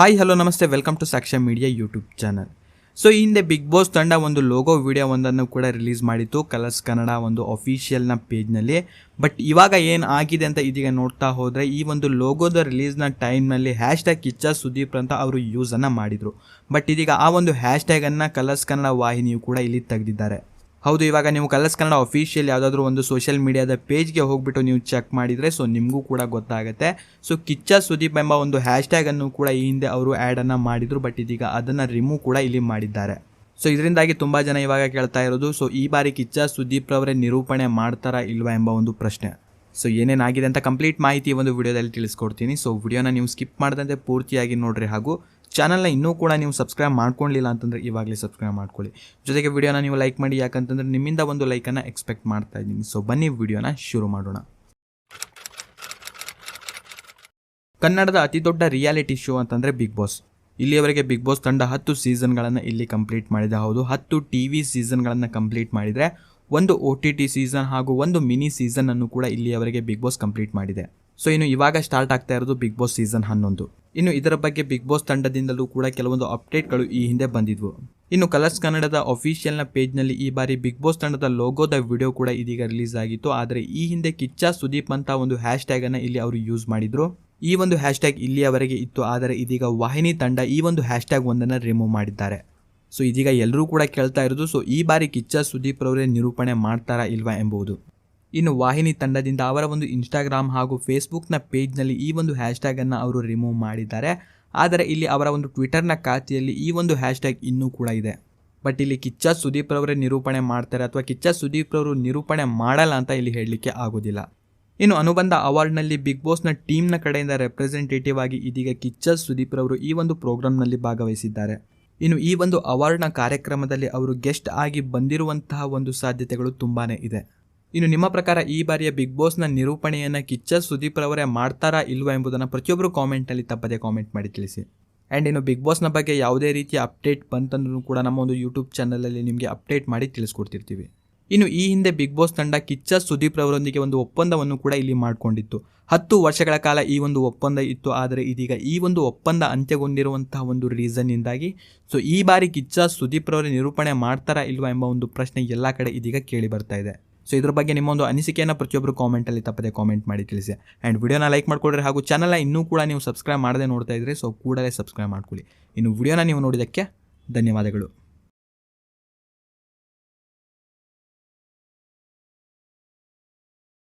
Hi hello ನಮಸ್ತೆ welcome to Sakshya media YouTube channel so ಈ ಹಿಂದೆ ಬಿಗ್ ಬಾಸ್ ತಂಡ ಒಂದು ಲೋಗೋ ವಿಡಿಯೋ ಒಂದನ್ನು ಕೂಡ ರಿಲೀಸ್ ಮಾಡಿತ್ತು ಕಲರ್ಸ್ ಕನ್ನಡ ಒಂದು ಅಫಿಷಿಯಲ್ನ ಪೇಜ್ನಲ್ಲಿ ಬಟ್ ಇವಾಗ ಏನು ಆಗಿದೆ ಅಂತ ಇದೀಗ ನೋಡ್ತಾ ಹೋದರೆ, ಈ ಒಂದು ಲೋಗೋದ ರಿಲೀಸ್ನ ಟೈಮ್ನಲ್ಲಿ ಹ್ಯಾಶ್ ಟ್ಯಾಗ್ ಕಿಚ್ಚ ಸುದೀಪ್ ಅಂತ ಅವರು ಯೂಸನ್ನು ಮಾಡಿದರು. ಬಟ್ ಇದೀಗ ಆ ಒಂದು ಹ್ಯಾಶ್ ಟ್ಯಾಗನ್ನು ಕಲರ್ಸ್ ಕನ್ನಡ ವಾಹಿನಿಯು ಕೂಡ ಇಲ್ಲಿ ತೆಗೆದಿದ್ದಾರೆ. ಹೌದು, ಇವಾಗ ನೀವು ಕಲರ್ಸ್ ಕನ್ನಡ ಅಫಿಷಿಯಲ್ ಯಾವುದಾದ್ರೂ ಒಂದು ಸೋಷಿಯಲ್ ಮೀಡಿಯಾದ ಪೇಜ್ಗೆ ಹೋಗ್ಬಿಟ್ಟು ನೀವು ಚೆಕ್ ಮಾಡಿದರೆ ಸೊ ನಿಮಗೂ ಕೂಡ ಗೊತ್ತಾಗುತ್ತೆ. ಸೊ ಕಿಚ್ಚ ಸುದೀಪ್ ಎಂಬ ಒಂದು ಹ್ಯಾಶ್ ಟ್ಯಾಗನ್ನು ಕೂಡ ಈ ಹಿಂದೆ ಅವರು ಆ್ಯಡನ್ನು ಮಾಡಿದರು ಬಟ್ ಇದೀಗ ಅದನ್ನು ರಿಮೂವ್ ಕೂಡ ಇಲ್ಲಿ ಮಾಡಿದ್ದಾರೆ. ಸೊ ಇದರಿಂದಾಗಿ ತುಂಬ ಜನ ಇವಾಗ ಕೇಳ್ತಾ ಇರೋದು ಸೊ ಈ ಬಾರಿ ಕಿಚ್ಚ ಸುದೀಪ್ ರವರೇ ನಿರೂಪಣೆ ಮಾಡ್ತಾರಾ ಇಲ್ವಾ ಎಂಬ ಒಂದು ಪ್ರಶ್ನೆ. ಸೊ ಏನೇನಾಗಿದೆ ಅಂತ ಕಂಪ್ಲೀಟ್ ಮಾಹಿತಿ ಒಂದು ವಿಡಿಯೋದಲ್ಲಿ ತಿಳಿಸ್ಕೊಡ್ತೀನಿ. ಸೊ ವಿಡಿಯೋನ ನೀವು ಸ್ಕಿಪ್ ಮಾಡದಂತೆ ಪೂರ್ತಿಯಾಗಿ ನೋಡ್ರಿ ಹಾಗೂ ಚಾನಲ್ನ ಇನ್ನೂ ಕೂಡ ನೀವು ಸಬ್ಸ್ಕ್ರೈಬ್ ಮಾಡ್ಕೊಳ್ಳಿಲ್ಲ ಅಂತಂದರೆ ಇವಾಗಲೇ ಸಬ್ಸ್ಕ್ರೈಬ್ ಮಾಡ್ಕೊಳ್ಳಿ. ಜೊತೆಗೆ ವಿಡಿಯೋನ ನೀವು ಲೈಕ್ ಮಾಡಿ, ಯಾಕಂತಂದರೆ ನಿಮ್ಮಿಂದ ಒಂದು ಲೈಕನ್ನು ಎಕ್ಸ್ಪೆಕ್ಟ್ ಮಾಡ್ತಾ ಇದ್ದೀನಿ. ಸೊ ಬನ್ನಿ ವಿಡಿಯೋನ ಶುರು ಮಾಡೋಣ. ಕನ್ನಡದ ಅತಿ ದೊಡ್ಡ ರಿಯಾಲಿಟಿ ಶೋ ಅಂತಂದರೆ ಬಿಗ್ ಬಾಸ್ ಇಲ್ಲಿಯವರೆಗೆ ಬಿಗ್ ಬಾಸ್ ತಂಡ ಹತ್ತು ಸೀಸನ್ಗಳನ್ನು ಇಲ್ಲಿ ಕಂಪ್ಲೀಟ್ ಮಾಡಿದೆ. ಹೌದು, ಹತ್ತು ಟಿ ವಿ ಸೀಸನ್ಗಳನ್ನು ಕಂಪ್ಲೀಟ್ ಮಾಡಿದರೆ ಒಂದು ಒ ಟಿ ಟಿ ಸೀಸನ್ ಹಾಗೂ ಒಂದು ಮಿನಿ ಸೀಸನ್ ಅನ್ನು ಕೂಡ ಇಲ್ಲಿಯವರೆಗೆ ಬಿಗ್ ಬಾಸ್ ಕಂಪ್ಲೀಟ್ ಮಾಡಿದೆ. ಸೊ ಇನ್ನು ಇವಾಗ ಸ್ಟಾರ್ಟ್ ಆಗ್ತಾ ಇರೋದು ಬಿಗ್ ಬಾಸ್ ಸೀಸನ್ ಹನ್ನೊಂದು. ಇನ್ನು ಇದರ ಬಗ್ಗೆ ಬಿಗ್ ಬಾಸ್ ತಂಡದಿಂದಲೂ ಕೂಡ ಕೆಲವೊಂದು ಅಪ್ಡೇಟ್ಗಳು ಈ ಹಿಂದೆ ಬಂದಿದ್ವು. ಇನ್ನು ಕಲರ್ಸ್ ಕನ್ನಡದ ಅಫಿಷಿಯಲ್ನ ಪೇಜ್ನಲ್ಲಿ ಈ ಬಾರಿ ಬಿಗ್ ಬಾಸ್ ತಂಡದ ಲೋಗೋದ ವಿಡಿಯೋ ಕೂಡ ಇದೀಗ ರಿಲೀಸ್ ಆಗಿತ್ತು. ಆದರೆ ಈ ಹಿಂದೆ ಕಿಚ್ಚ, ಸುದೀಪ್ ಅಂತ ಒಂದು ಹ್ಯಾಶ್ ಟ್ಯಾಗ್ ಅನ್ನು ಇಲ್ಲಿ ಅವರು ಯೂಸ್ ಮಾಡಿದ್ರು. ಈ ಒಂದು ಹ್ಯಾಶ್ ಟ್ಯಾಗ್ ಇಲ್ಲಿಯವರೆಗೆ ಇತ್ತು. ಆದರೆ ಇದೀಗ ವಾಹಿನಿ ತಂಡ ಈ ಒಂದು ಹ್ಯಾಶ್ ಟ್ಯಾಗ್ ಒಂದನ್ನು ರಿಮೂವ್ ಮಾಡಿದ್ದಾರೆ. ಸೊ ಇದೀಗ ಎಲ್ಲರೂ ಕೂಡ ಕೇಳ್ತಾ ಇರೋದು, ಸೊ ಈ ಬಾರಿ ಕಿಚ್ಚ ಸುದೀಪ್ ರವರೇ ನಿರೂಪಣೆ ಮಾಡ್ತಾರಾ ಇಲ್ವಾ ಎಂಬುದು ಇನ್ನು ವಾಹಿನಿ ತಂಡದಿಂದ ಅವರ ಒಂದು ಇನ್ಸ್ಟಾಗ್ರಾಮ್ ಹಾಗೂ ಫೇಸ್ಬುಕ್ನ ಪೇಜ್ನಲ್ಲಿ ಈ ಒಂದು ಹ್ಯಾಶ್ಟ್ಯಾಗನ್ನು ಅವರು ರಿಮೂವ್ ಮಾಡಿದ್ದಾರೆ. ಆದರೆ ಇಲ್ಲಿ ಅವರ ಒಂದು ಟ್ವಿಟರ್ನ ಖಾತೆಯಲ್ಲಿ ಈ ಒಂದು ಹ್ಯಾಶ್ಟ್ಯಾಗ್ ಇನ್ನೂ ಕೂಡ ಇದೆ. ಬಟ್ ಇಲ್ಲಿ ಕಿಚ್ಚ ಸುದೀಪ್ ರವರೇ ನಿರೂಪಣೆ ಮಾಡ್ತಾರೆ ಅಥವಾ ಕಿಚ್ಚ ಸುದೀಪ್ ರವರು ನಿರೂಪಣೆ ಮಾಡಲ್ಲ ಅಂತ ಇಲ್ಲಿ ಹೇಳಲಿಕ್ಕೆ ಆಗೋದಿಲ್ಲ. ಇನ್ನು ಅನುಬಂಧ ಅವಾರ್ಡ್ನಲ್ಲಿ ಬಿಗ್ ಬಾಸ್ನ ಟೀಮ್ನ ಕಡೆಯಿಂದ ರೆಪ್ರೆಸೆಂಟೇಟಿವ್ ಆಗಿ ಇದೀಗ ಕಿಚ್ಚ ಸುದೀಪ್ ರವರು ಈ ಒಂದು ಪ್ರೋಗ್ರಾಂನಲ್ಲಿ ಭಾಗವಹಿಸಿದ್ದಾರೆ. ಇನ್ನು ಈ ಒಂದು ಅವಾರ್ಡ್ನ ಕಾರ್ಯಕ್ರಮದಲ್ಲಿ ಅವರು ಗೆಸ್ಟ್ ಆಗಿ ಬಂದಿರುವಂತಹ ಒಂದು ಸಾಧ್ಯತೆಗಳು ತುಂಬಾ ಇದೆ. ಇನ್ನು ನಿಮ್ಮ ಪ್ರಕಾರ ಈ ಬಾರಿಯ ಬಿಗ್ ಬಾಸ್ನ ನಿರೂಪಣೆಯನ್ನು ಕಿಚ್ಚ ಸುದೀಪ್ ರವರೇ ಮಾಡ್ತಾರಾ ಇಲ್ವಾ ಎಂಬುದನ್ನು ಪ್ರತಿಯೊಬ್ಬರು ಕಾಮೆಂಟಲ್ಲಿ ತಪ್ಪದೆ ಕಾಮೆಂಟ್ ಮಾಡಿ ತಿಳಿಸಿ. ಆ್ಯಂಡ್ ಇನ್ನು ಬಿಗ್ ಬಾಸ್ನ ಬಗ್ಗೆ ಯಾವುದೇ ರೀತಿಯ ಅಪ್ಡೇಟ್ ಬಂತಂದ್ರೂ ಕೂಡ ನಮ್ಮ ಒಂದು ಯೂಟ್ಯೂಬ್ ಚಾನಲಲ್ಲಿ ನಿಮಗೆ ಅಪ್ಡೇಟ್ ಮಾಡಿ ತಿಳಿಸ್ಕೊಡ್ತಿರ್ತೀವಿ. ಇನ್ನು ಈ ಹಿಂದೆ ಬಿಗ್ ಬಾಸ್ ತಂಡ ಕಿಚ್ಚ ಸುದೀಪ್ ರವರೊಂದಿಗೆ ಒಂದು ಒಪ್ಪಂದವನ್ನು ಕೂಡ ಇಲ್ಲಿ ಮಾಡಿಕೊಂಡಿತ್ತು. ಹತ್ತು ವರ್ಷಗಳ ಕಾಲ ಈ ಒಂದು ಒಪ್ಪಂದ ಇತ್ತು, ಆದರೆ ಇದೀಗ ಈ ಒಂದು ಒಪ್ಪಂದ ಅಂತ್ಯಗೊಂಡಿರುವಂತಹ ಒಂದು ರೀಸನ್ನಿಂದಾಗಿ ಸೊ ಈ ಬಾರಿ ಕಿಚ್ಚ ಸುದೀಪ್ ರವರೇ ನಿರೂಪಣೆ ಮಾಡ್ತಾರಾ ಇಲ್ವಾ ಎಂಬ ಒಂದು ಪ್ರಶ್ನೆ ಎಲ್ಲ ಕಡೆ ಇದೀಗ ಕೇಳಿ ಬರ್ತಾ ಇದೆ. ಸೊ ಇದ್ರ ಬಗ್ಗೆ ನಿಮ್ಮ ಒಂದು ಅನಿಸಿಕೆಯನ್ನು ಪ್ರತಿಯೊಬ್ಬರು ಕಾಮೆಂಟಲ್ಲಿ ತಪ್ಪದೆ ಕಾಮೆಂಟ್ ಮಾಡಿ ತಿಳಿಸಿ. ಆ್ಯಂಡ್ ವಿಡಿಯೋನ ಲೈಕ್ ಮಾಡ್ಕೊಳ್ರಿ ಹಾಗೂ ಚಾನಲ್ನ ಇನ್ನೂ ಕೂಡ ನೀವು ಸಬ್ಸ್ಕ್ರೈಬ್ ಮಾಡದೆ ನೋಡ್ತಾ ಇದ್ರೆ ಸೊ ಕೂಡಲೇ ಸಬ್ಸ್ಕ್ರೈಬ್ ಮಾಡ್ಕೊಳ್ಳಿ. ಇನ್ನು ವಿಡಿಯೋನ ನೀವು ನೋಡಿದ್ದಕ್ಕೆ ಧನ್ಯವಾದಗಳು.